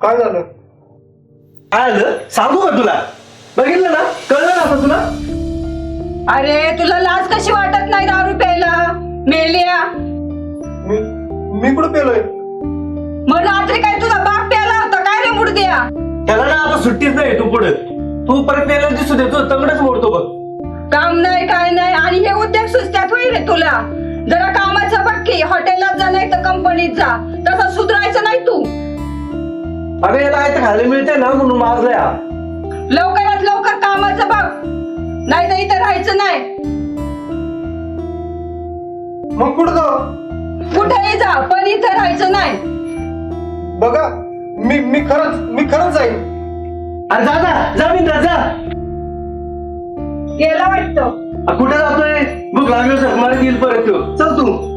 काय झालं? काय आलं सांगू का तुला? बघितलं ना? कळलं ना आता तुला? अरे तुला लाज कशी वाटत नाही दारू प्यायला? मेल्या. मी मी कुठं पेलोय? मग रात्री काय तुझा बाप प्याला होता? काय रे मुडद्या त्याला ना आता सुट्टीच नाही तू पुढे. तू परत त्याला दिसू दे तू तंगडच मोडतो बघ. काम नाही काय नाही आणि हे उद्योग सुचत्यात होईल रे तुला. जरा कामाचं बघ की हॉटेलात जा नाही तर कंपनीत जा. तसं सुधरायचं नाही अगं याला आहे तर खायला मिळते ना म्हणून मागलं या लवकरात लवकर कामाचं बघ. नाही तर इथं राहायचं नाही. मग कुठं जाऊ? कुठेही जा पण इथं राहायचं नाही. बघा मी मी खरंच मी खरंच जाईन. अरे जा जा जा मित्रा जा. गेला वाटतं. अ, कुठे जातोय? भूक लागली सर मला येईल परत. चल तू.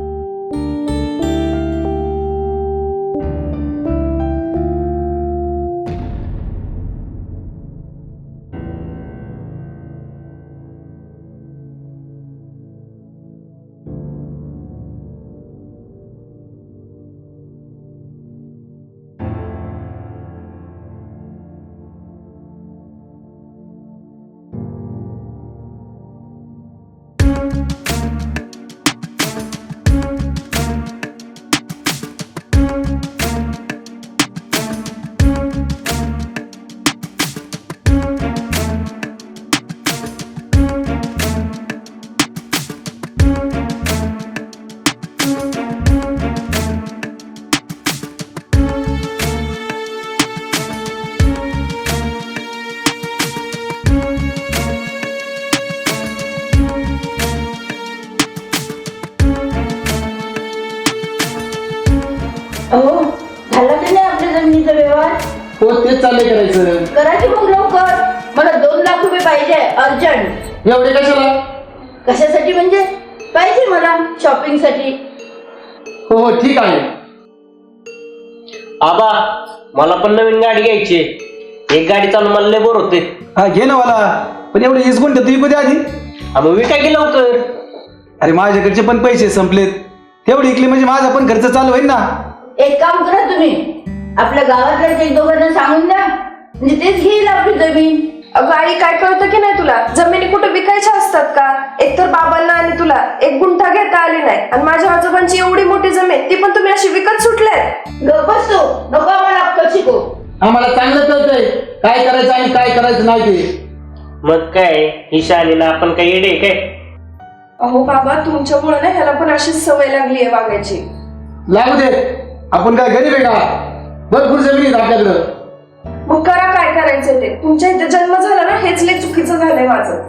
तेच चाललंय करायचं? करा की मग लवकर. मला दोन लाख रुपये पाहिजे अर्जंट. एवढे कशाला? कशासाठी म्हणजे? पाहिजे मला शॉपिंगसाठी. हो हो ठीक आहे. आबा मला पण नवीन गाडी घ्यायची एक गाडी चालून मला लय बोर होते हा घे ना मला. पण एवढे इसगुंट तू इकडे आधी. मग विकाय की लवकर. अरे माझ्याकडचे पण पैसे संपलेत. तेवढी इकली म्हणजे माझा पण खर्च चालू होईल ना. एक काम करा तुम्ही. आपल्या गावातल्या एक दोघांना सांगून द्या म्हणजे तेच घेईल आपली जमीन. अगं आई काय कळतं की नाही तुला? जमिनी कुठे विकायच्या असतात का? एकतर बाबांना आणि तुला. एक गुंठा घेता आली नाही. आणि माझ्या आजोबांची एवढी मोठी जमीन ती पण तुम्ही अशी विकत सुटले गप्प बसतो. नको आम्हाला अक्कल शिकू. आम्हाला चांगलं कळतंय. काय करायचं आणि काय करायचं नाही ते. मग काय? ही शालीला आपण काय येडे काय? अहो बाबा तुमच्यामुळे ना ह्याला पण अशीच सवय लागली आहे वागायची. लागू दे. आपण काय गरीब आहे का? भरपूर जमीन आहे आपल्याकडं. मग करा काय करायचं ते? तुमच्या इथे जन्म झाला ना हेच लय चुकीचं झालंय माझं.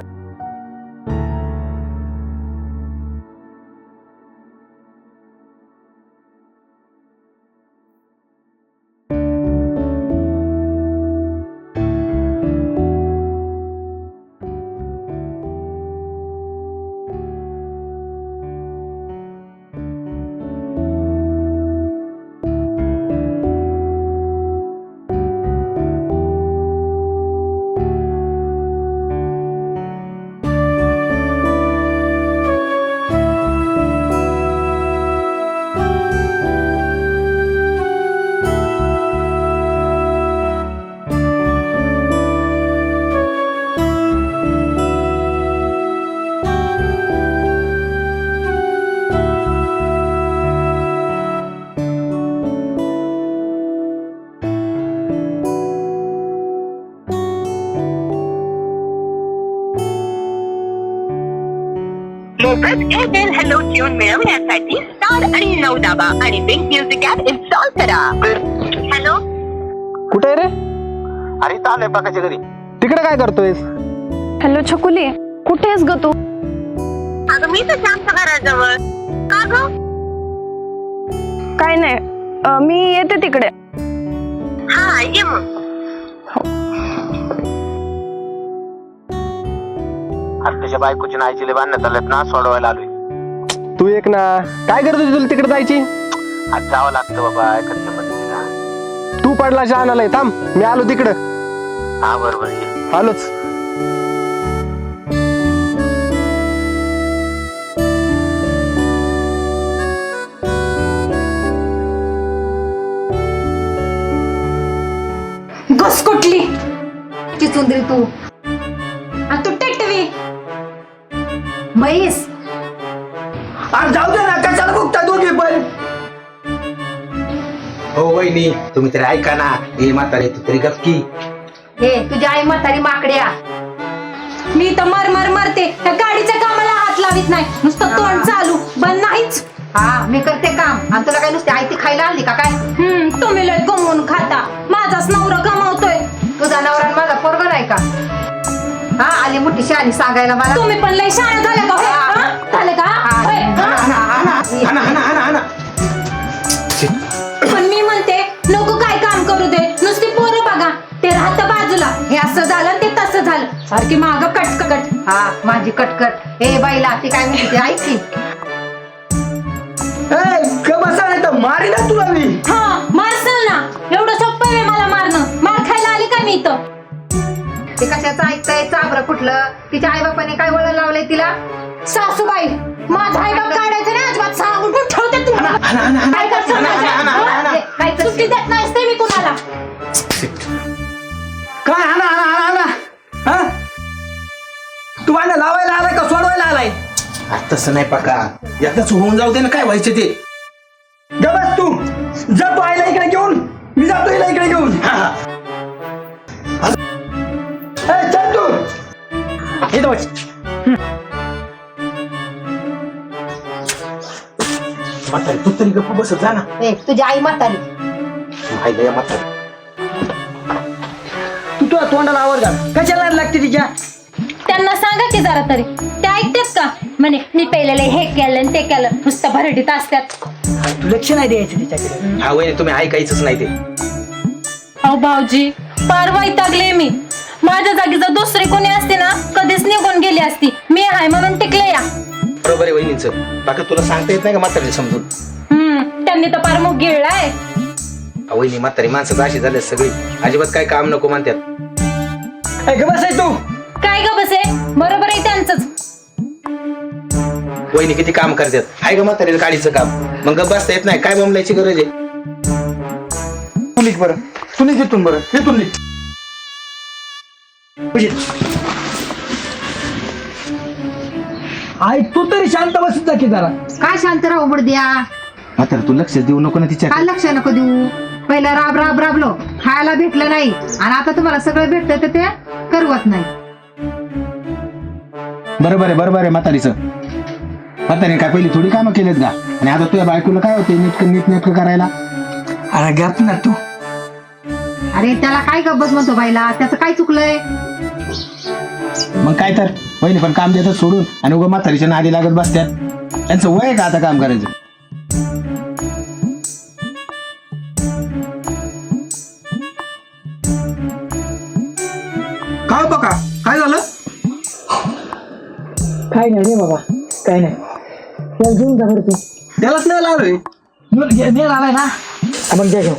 एअरटेल हॅलो ट्यून मिळवण्यासाठी स्टार आणि नऊ दाबा आणि बिग म्युझिक ऍप इन्स्टॉल करा. हॅलो कुठे आहे रे? अरे चालू बघाच्या घरी. तिकडे काय करतोयस? हॅलो छकुली कुठे आहेस ग तू? अगं मी तर आमच्या घराजवळ. का ग? काय नाही अं, मी येते तिकडे. हा ये मग. आज त्याच्या बायकोची नायची बांधण्यात आल्यात ना सोडवायला आलोय. तू एक ना. काय करत होती तुला तिकडे जायची? आज जावं लागतं बाबा एखाद्या पद्धतीला तू पडला शहाणाला थांब मी आलो तिकडं. हा बरोबर ये आलोच. घस कुठली चिचुंद्री तू. आणि तू टेटवी म्हैस अरे जाऊ दे ना कशाला बघता दोघे पण? हो वहिनी तुम्ही तरी ऐका ना हे म्हातारे तू तरी गप की हे तुझी आई म्हातारी माकड्या. मी तर मर मर मरते. त्या गाडीच्या कामाला हात लावित नाही. नुसतं तोंड चालू बंद नाहीच. हा मी करते काम. आणि तुला काय नुसते आई ती खायला आणली का काय? हम्म तुम्ही लय गमवून खाता. माझाच नवरा गमावतोय. तुझा नवरा आणि माझा पोरगा नाही का? हा आली मोठी शहाणी सांगायला मला. तुम्ही पण लय शाळा झाले का? हा? झालं सारखी माग कटकट. हा माझी कटकट. ए बाईला ती काय म्हणते ऐक की. ए, ग बसा नाही तर मारी ना तुला मी. हा मारसल ना. एवढं सोपं आहे मला मारणं. मार खायला आली का मी इथं? ते कशाचं ऐकताय? चाबरं कुठलं तिच्या आई बापाने काय वळण लावलंय तिला? सासूबाई माझा आई बाप काढायचं नाही अजिबात. सांगून पण ठेवते तुम्हाला काय करशाल माझ्या? काय करशील? सुट्टी देत नसते मी कुणाला. काय हाना हा तू भांडण लावायला आलाय का सोडवायला आलाय? तसं नाही पका. एकदाच होऊन जाऊ दे ना काय व्हायचं ते. गबस तू. जा तू आईला इकडे घेऊन. मी जातो हिला इकडे घेऊन. हा, हा. ए, चल तू. बस. म्हातारे तू तरी गप्प बसत जा ना. ए तुझी आई म्हातारी. माहिती आहे म्हातारे. तू तुझ्या तोंडाला आवर घाल. कशाला लागते तिच्या? त्यांना सांगा की जरा तरी. ते ऐकतात का? म्हणे मी पहिलेलं हे केलं आणि ते केलं. नुसतं भरडीत असतात. तू लक्ष नाही द्यायचं तिच्याकडे हा वहिनी तुम्ही ऐकायचंच नाही ते. अहो भाऊजी पार वैतागले मी. माझ्या जागी जर दुसरी कोणी असते ना कधीच निघून गेली असती. मी आहे म्हणून टिकले या. बरोबर आहे वहिनीचं. बाका तुला सांगता येत नाही का म्हातारे समजून? हम्म त्यांनी तर पार मुग गिळलाय हा, वहिनी म्हातारी माणसं अशी झाले सगळी. अजिबात काय काम नको म्हणतात. गबस आहे तू. काय ग बसे? बरोबर आहे त्यांचंच. वहिनी किती काम करतात? आहे का म्हातारीला गाडीचं काम? मग गप्प बसता येत नाही. काय बोंबलायची गरज आहे? तू निघ बरं. तू निघ इथून बरं. इथून निघ. आई तू तरी शांत बसत जा की जरा. काय शांत राहू बुडद्या म्हातारे तू लक्ष देऊ नको ना तिच्या काय लक्ष नको देऊ? पहिला राब राब राबलो. खायला भेटलं नाही. आणि आता तुम्हाला सगळं भेटतं तर ते करवत नाही. बरोबर आहे बरोबर आहे म्हातारीचं. म्हातारी काय पहिली थोडी कामं केलेत का? आणि आता तुझ्या बायकोला काय होते नीट नीट नेटकं करायला? अरे गप ना तू. अरे त्याला काय गब्बत म्हणतो बाईला? त्याचं काय चुकलंय? मग काय तर? वहिनी पण काम देतात सोडून. आणि उगा म्हातारीच्या नादी लागत बसत्यात. त्यांचं वय आहे का आता काम करायचं? काय नाही रे बाबा काय नाही. त्याला घेऊन जा बरं तू. त्यालाच नाही लावलोय नेल आलाय ना. मग द्या घेऊ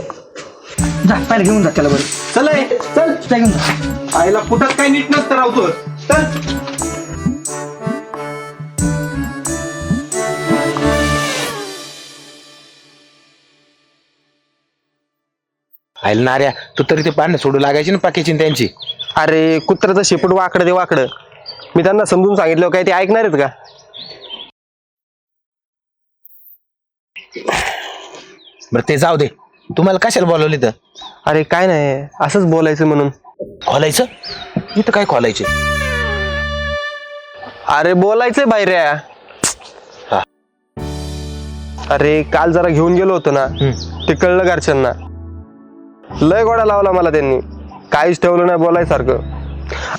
जा पहिले घेऊन जा त्याला बरं. चल ए, चल त्या घेऊन जा. आईला कुठंच काय नीट नसतं राहतो चल. आयला नाऱ्या तू तरी ते पाणी सोडू लागायची ना पाकीची त्यांची? अरे कुत्र्याचं शेपूट वाकडं ते वाकडं. मी त्यांना समजून सांगितलं काय ते ऐकणार आहेत का? बरं ते जाऊ दे. तुम्हाला कशाला बोलवले तर अरे काय नाही असंच बोलायचं म्हणून. खोलायचं? इथं काय खोलायचे? अरे बोलायचंय बाहेर अरे काल जरा घेऊन गेलो होतो ना ते कळलं घरच्यांना. लय गोडा लावला मला त्यांनी. काहीच ठेवलं नाही बोलायसारखं.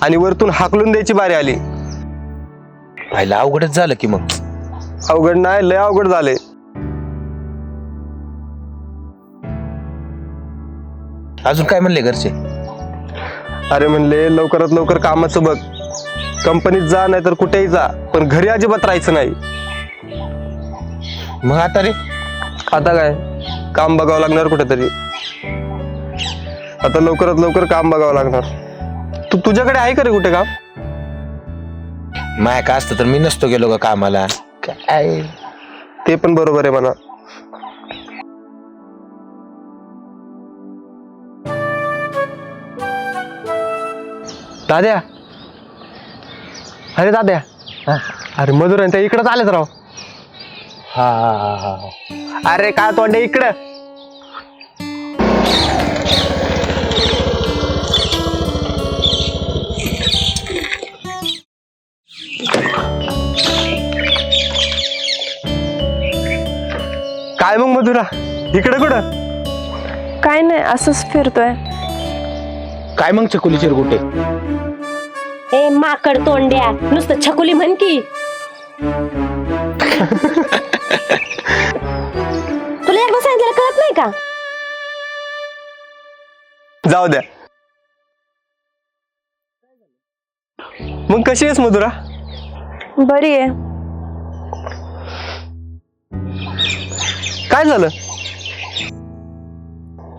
आणि वरतून हाकलून द्यायची बारी आली. व्हायला अवघडच झालं की मग. अवघड नाही लय अवघड झाले अजून काय म्हणले घरचे? अरे म्हणले लवकरात लवकर कामाचं बघ. कंपनीत जा नाही तर कुठेही जा पण घरी अजिबात राहायचं नाही. मग आता रे? आता काय? काम बघावं लागणार कुठेतरी. आता लवकरात लवकर काम बघावं लागणार. तू तुझ्याकडे आहे का रे कुठे काम माय का असतं तर मी नसतो गेलो का कामाला? काय? ते पण बरोबर आहे म्हणा. दाद्या. अरे दाद्या. अरे मधुर त्या इकडंच आलेत राव. हा हा हा हा. अरे काय तोंडे इकडं. काय मग मधुरा? इकडं कुठं? काय नाही असंच फिरतोय. काय मग चकुली चिरगुटे? ए माकड तोंड्या नुसतं छकुली म्हण की. तुला एकदा सांगितलं कळत नाही का? जाऊ द्या. मग कशी आहेस मधुरा? बरी आहे. काय झालं?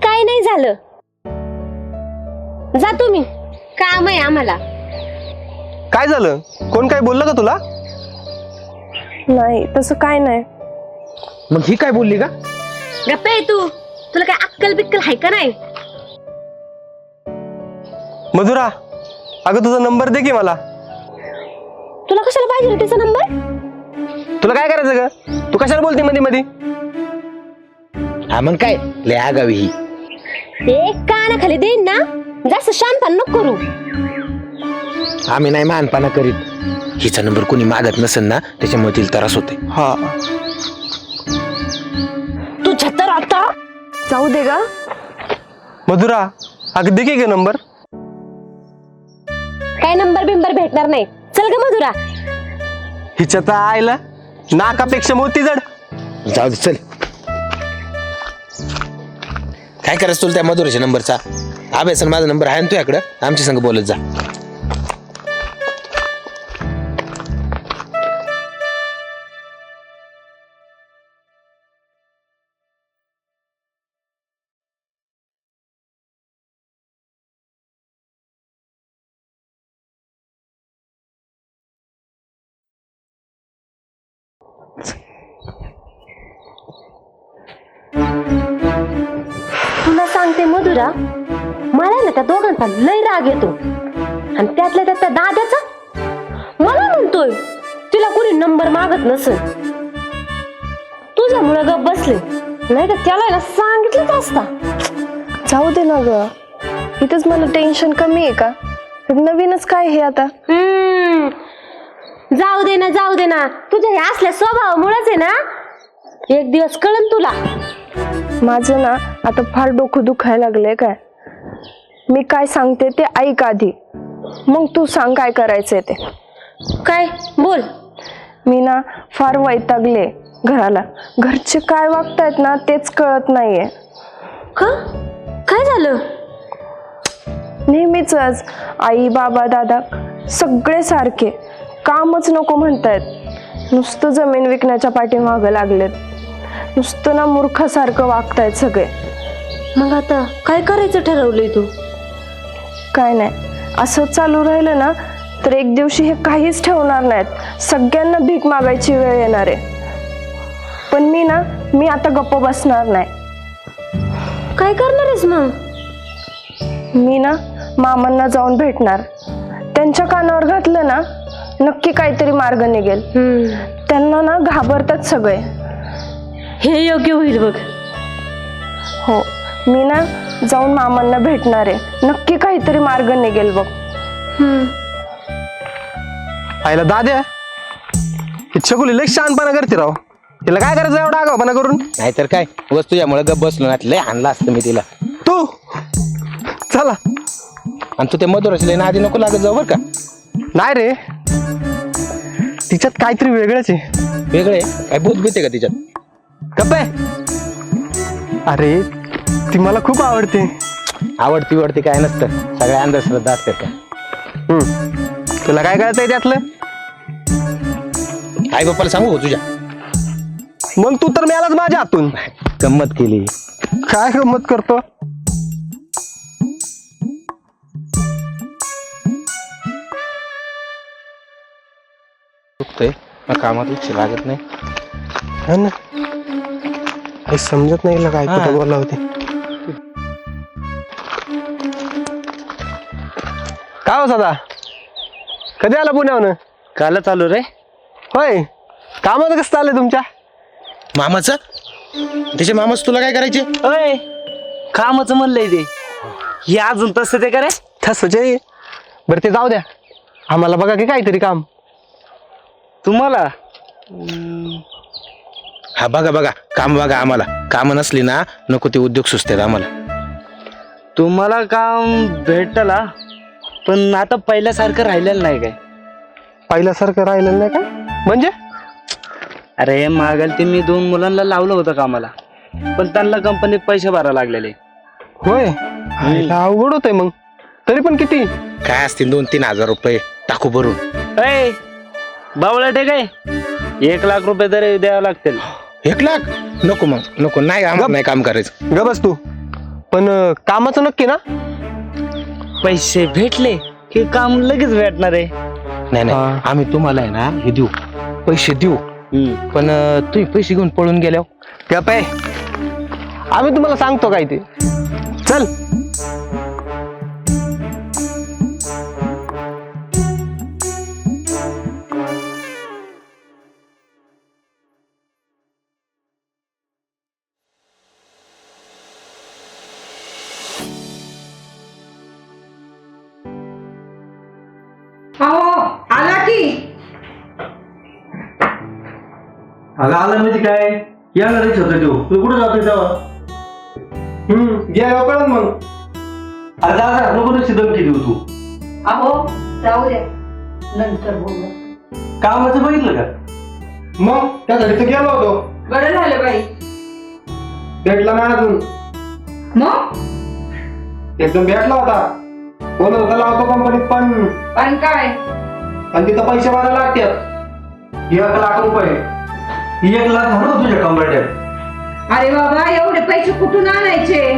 काय नाही झालं. जा तुम्ही. काम आहे आम्हाला. काय झालं? कोण काय बोललं का तुला? नाही तसं काय नाही. मग ही काय बोलली का? गप्प आहे तू. तुला काय अक्कल बिक्कल आहे का नाही? मधुरा अगं तुझा नंबर दे की मला. तुला कशाला पाहिजे रे तिचा नंबर? तुला काय करायचं ग? तू कशाला बोलते मध्ये मध्ये हा मग काय? लय आगावी ही. ते कानाखाली देईन ना जास्त शांतपण नको करू. आम्ही नाही मानपाना करीत. हिचा नंबर कोणी मागत नसेल ना त्याच्यामुळे तिला त्रास होते हा. तू छत्तर आता जाऊ दे गा. मधुरा अगं दे की ग नंबर. काय नंबर बिंबर भेटणार नाही. चल ग मधुरा. हिच्या तर आईला नाकापेक्षा मोती जड. जाऊ दे चल. काय करायचं तुला त्या मधुराच्या नंबरचा? अभ्यास माझा नंबर आहे ना तुझ्याकडं. आमच्या संग बोलत जा. मधुरा मला ना त्या दोघांचा लय राग येतो. आणि त्यातल्या त्यात त्या दाद्याचा? मला म्हणतोय तिला कोणी नंबर मागत नसेल. तुझ्यामुळे गप बसले. नाही तर त्याला ना सांगितलंच असता. जाऊ दे ना ग. इथेच मला टेन्शन कमी आहे का? नवीनच काय हे आता? हम्म. जाऊ दे ना जाऊ दे ना. तुझ्या हे असल्या स्वभावामुळेच आहे ना एक दिवस कळन तुला. माझं ना आता फार डोकं दुखायला लागलंय काय? मी काय सांगते ते ऐक आधी. मग तू सांग काय करायचंय ते. काय? बोल. मी ना फार वैतागले घराला. घरचे काय वागतायत ना तेच कळत नाहीये. का? काय झालं? नेहमीच आई बाबा दादा सगळे सारखे. कामच नको म्हणतायत. नुसतं जमीन विकण्याच्या पाठीमागं लागलेत. नुसतं ना मूर्खासारखं वागतायत सगळे. मग आता काय करायचं ठरवलंय तू? काय नाही असं चालू राहिलं ना तर एक दिवशी हे काहीच ठेवणार नाहीत. सगळ्यांना भीक मागायची वेळ येणार आहे. पण मी ना मी आता गप्प बसणार नाही. काय करणार आहेस मग? मी ना मामांना जाऊन भेटणार. त्यांच्या कानावर घातलं ना नक्की काहीतरी मार्ग निघेल. त्यांना ना घाबरतात सगळे. हे योग्य होईल बघ. हो मी ना जाऊन मामांना भेटणार आहे. नक्की काहीतरी मार्ग निघेल बघ. आईला दाद्या ही छकुली लय शहाणपणा करते राव. तिला काय करायचं एवढा आगावपणा करून? नाहीतर काय? वस्तू यामुळे गप बसलो ना लय आणला असतं मी तिला. तू! चला. आणि तू ते मधुराशी लय आधी नको लागत जाऊ बरं का? नाही रे. तिच्यात काहीतरी वेगळंच आहे. वेगळे काय भूत भीते का तिच्यात? गप्पे. अरे ती मला खूप आवडते. आवडती वडती काय नसतं. सगळ्या अंधश्रद्धा असतात त्या. हम्म. तुला काय कळतंय त्यातलं? आई बाप्पाला सांगू हो तुझ्या? मग तू तर मिळालाच माझ्या हातून. गंमत केली. काय गंमत करतो? कामात लक्ष लागत नाही. हा ना. काही समजत नाही काय हा. कुठं बोला होते काय हो सदा? कधी आला पुण्याहून? काल चालू रे. होय? कामाचं कसं चाललंय तुमच्या? मामाचं? त्याच्या मामाच तुला काय करायचे? अय कामाचं म्हणलंय ते. हे अजून तसं ते करे तसंच आहे बरं ते जाऊ द्या. आम्हाला बघा की काहीतरी काम. तुम्हाला? हा बघा बघा. काम बघा आम्हाला. काम नसली ना नको ते उद्योग सुचतात आम्हाला. तुम्हाला काम भेटला पण आता पहिल्यासारखं राहिलेलं नाही काय? पहिल्यासारखं राहिलेलं नाही का म्हणजे? अरे मागाल ते मी दोन मुलांना लावलं होतं कामाला. पण त्यांना कंपनीत पैसे भरायला लागलेले. होय? आईला अवघड होतंय मग. तरी पण किती? काय असतील दोन तीन हजार रुपये? टाकू भरून. अय बावळा काय? एक लाख रुपये तरी द्यावं लागतील. एक लाख? नको मग नको. नाही आम्हाला नाही काम करायचं. ग बस तू. पण अं, कामाचं नक्की ना? पैसे भेटले की काम लगेच भेटणार आहे. नाही नाही. हा. आम्ही तुम्हाला आहे ना हे देऊ. पैसे देऊ. पण अं, तुम्ही पैसे घेऊन पळून गेल्यावर? गप आहे. आम्ही तुम्हाला सांगतो काय ते. चल. अहो आला की. अगं आलं म्हणजे काय? येणारच होतं तू तू कुठं जातोय तेव्हा? हम्म घ्या कळण मग. अरे दादा नको नुसती धमकी देऊ तू. अहो जाऊ द्या. नंतर बोलू. कामाचं बघितलं का? मग त्यासाठी तर गेलो होतो. बरं झालं बाई. भेटला ना अजून. मग? एकदम भेटला होता. बोलत होता लावतो कंपनीत पण. पण काय? आणि तिथं पैसे भरायला लागतात. एक लाख रुपये. एक लाख झालं तुझ्या कंबरट्यात अरे बाबा एवढे पैसे कुठून आणायचे?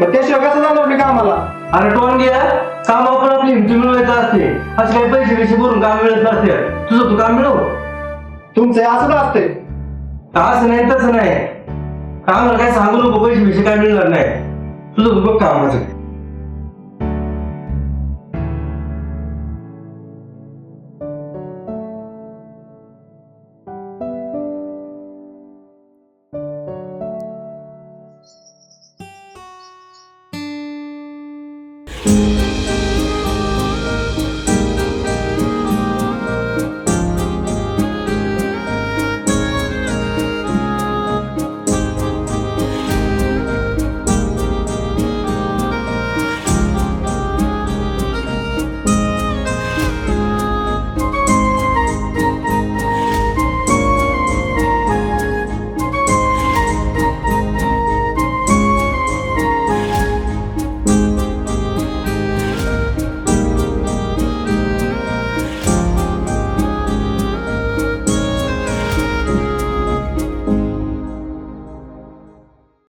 मग त्याशिवाय कसं जाणार मी कामाला. अरे टोन घ्या काम आपण आपली हिमती मिळवायचं असते. असे काही पैसे पैसे भरून काम मिळत नसते. तुझं तू काम मिळव. तुमचं हे असंच असते. असं नाही तसं नाही. कामाला काय सांगू नको पैसे पैसे काय मिळणार नाही. तुझं तू बघ कामाचं.